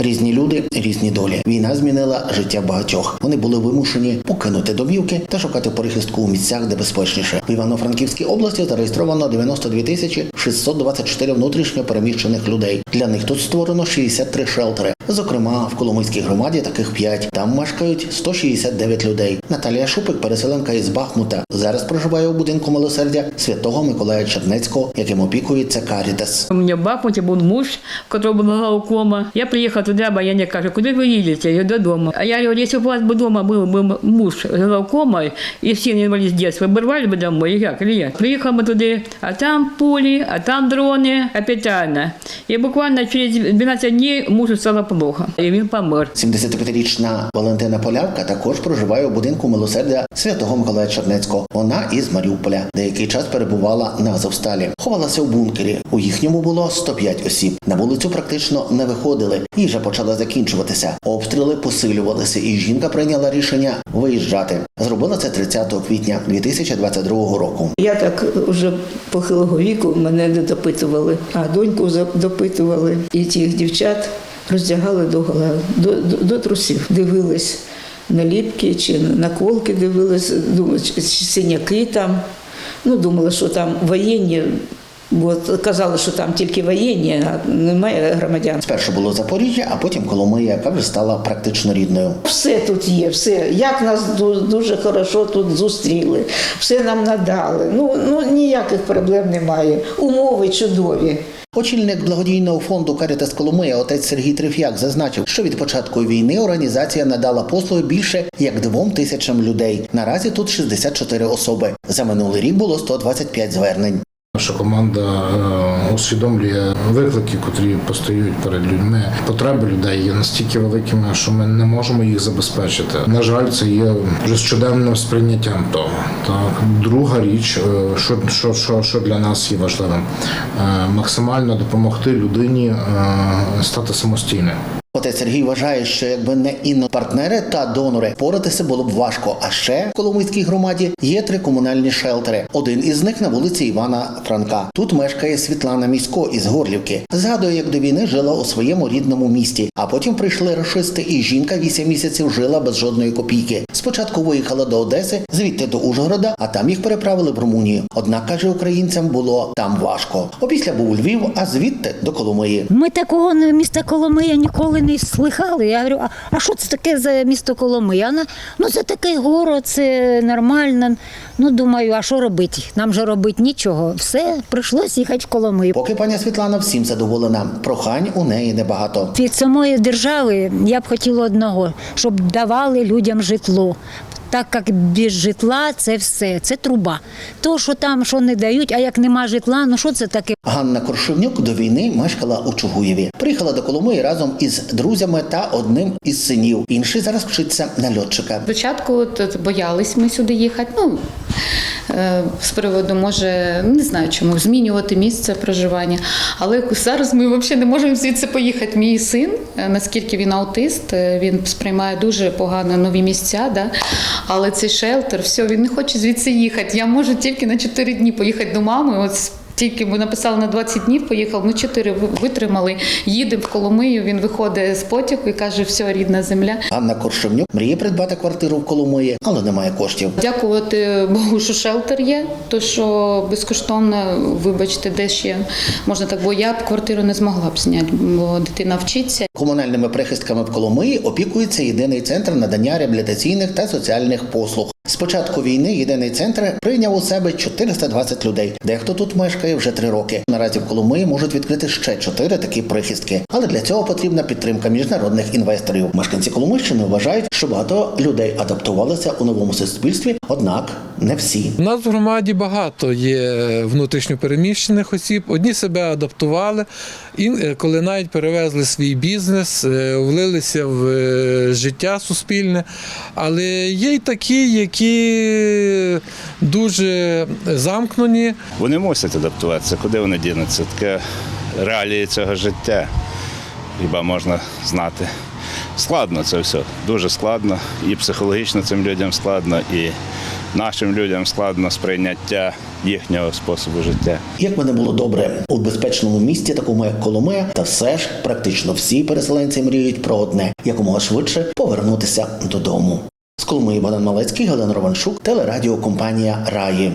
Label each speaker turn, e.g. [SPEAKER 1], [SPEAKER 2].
[SPEAKER 1] Різні люди, різні долі. Війна змінила життя багатьох. Вони були вимушені покинути домівки та шукати порихистку у місцях, де безпечніше. В Івано-Франківській області зареєстровано 92 тисячі 624 внутрішньо переміщених людей. Для них тут створено 63 шелтери. Зокрема, в Коломийській громаді таких 5. Там мешкають 169 людей. Наталія Шупик, переселенка із Бахмута, зараз проживає у будинку милосердя святого Миколая Чернецького, яким опікується Карітас.
[SPEAKER 2] У меня в Бахмуте был муж, у которого была глаукома. Я приехала туда, Баяне каже, куда вы едете? Я до дома. А я говорю, если бы у вас бы дома был бы муж с глаукомой и сын инвалид с детства, вы бы рвали бы домой, или как, или я? Приехала мы туда, а там пули, а там дроны, опять рано. И буквально через 12 дней мужу стало плохо, и он помер.
[SPEAKER 1] 75-річна Валентина Полявка також проживає у будинку милосердя святого Миколая Чернецького. Вона із Маріуполя. Деякий час перебувала на Азовсталі. Ховалася у бункері. У їхньому було 105 осіб. На вулицю практично не виходили. Їжа почала закінчуватися. Обстріли посилювалися, і жінка прийняла рішення виїжджати. Зробила це 30 квітня 2022 року.
[SPEAKER 3] Я так вже похилого віку мене не допитували, а доньку допитували. І тих дівчат роздягали до, гола- до, до, до трусів, дивились наліпки чи наколки дивились, думали, чи синяки там. Ну, думали, що там воєнні, бо казали, що там тільки воєнні, а немає громадян.
[SPEAKER 1] Спершу було Запоріжжя, а потім Коломия, яка вже стала практично рідною.
[SPEAKER 3] Все тут є, все. Як нас дуже хорошо тут зустріли, все нам надали. Ну, ну ніяких проблем немає. Умови чудові.
[SPEAKER 1] Очільник благодійного фонду Карітас Коломия отець Сергій Триф'як зазначив, що від початку війни організація надала послуги більше як двом тисячам людей. Наразі тут 64 особи. За минулий рік було 125 звернень.
[SPEAKER 4] Наша команда е, усвідомлює виклики, котрі постають перед людьми. Потреби людей є настільки великими, що ми не можемо їх забезпечити. На жаль, це є вже щоденним сприйняттям того. Так, друга річ, е, що, що, що, що для нас є важливим, е, максимально допомогти людині стати самостійною.
[SPEAKER 1] Отець Сергій вважає, що якби не інопартнери та донори, поратися було б важко. А ще в Коломийській громаді є три комунальні шелтери. Один із них на вулиці Івана Франка. Тут мешкає Світлана Місько із Горлівки. Згадує, як до війни жила у своєму рідному місті. А потім прийшли рашисти, і жінка вісім місяців жила без жодної копійки. Спочатку виїхала до Одеси, звідти до Ужгорода, а там їх переправили в Румунію. Однак каже, українцям було там важко. Опісля був Львів, а звідти до Коломиї.
[SPEAKER 5] Ми такого не- міста Коломия ніколи не слихали. Я говорю, а, а що це таке за місто Коломия? Вона, ну це такий город, це нормально. Ну думаю, а що робити? Нам же робити нічого. Все, прийшлось їхати в Коломию.
[SPEAKER 1] Поки пані Світлана всім задоволена, прохань у неї небагато.
[SPEAKER 5] Від самої держави я б хотіла одного, щоб давали людям житло. Так як без житла це все, це труба. То, що там що не дають, а як нема житла, ну що це таке?
[SPEAKER 1] Ганна Коршевнюк до війни мешкала у Чугуєві. Приїхала до Коломиї разом із друзями та одним із синів. Інший зараз вчиться на льотчика.
[SPEAKER 6] Спочатку от, боялись ми сюди їхати. Ну, з приводу, може, не знаю чому, змінювати місце проживання. Але зараз ми взагалі не можемо звідси поїхати. Мій син, е, наскільки він аутист, е, він сприймає дуже погано нові місця. Да? Але цей шелтер, все, він не хоче звідси їхати. Я можу тільки на 4 дні поїхати до мами. От тільки ми написали на 20 днів, поїхав, ну 4 витримали. Їдемо в Коломию, він виходить з потягу і каже, все, рідна земля.
[SPEAKER 1] Анна Коршевнюк мріє придбати квартиру в Коломиї, але немає коштів.
[SPEAKER 6] Дякувати Богу, що шелтер є, то що безкоштовно, вибачте, де ще можна так, бо я б квартиру не змогла б зняти, бо дитина вчиться.
[SPEAKER 1] Комунальними прихистками в Коломиї опікується єдиний центр надання реабілітаційних та соціальних послуг. З початку війни єдиний центр прийняв у себе 420 людей. Дехто тут мешкає вже три роки. Наразі в Коломиї можуть відкрити ще чотири такі прихистки, але для цього потрібна підтримка міжнародних інвесторів. Мешканці Коломийщини вважають, що багато людей адаптувалися у новому суспільстві, однак не всі.
[SPEAKER 7] У нас в громаді багато є внутрішньопереміщених осіб. Одні себе адаптували, і е, коли навіть перевезли свій бізнес, е, влилися в е, життя суспільне. Але є й такі, які дуже замкнені.
[SPEAKER 8] Вони мусять адаптуватися, куди вони дінуться. Таке реалії цього життя. Хіба можна знати. Складно це все, дуже складно. І психологічно цим людям складно, і нашим людям складно сприйняття їхнього способу життя.
[SPEAKER 1] Як би не було добре у безпечному місті, такому як Коломия, та все ж практично всі переселенці мріють про одне якомога швидше повернутися додому. З Коломиї Богдан Малецький, Галина Романшук, телерадіокомпанія Раї.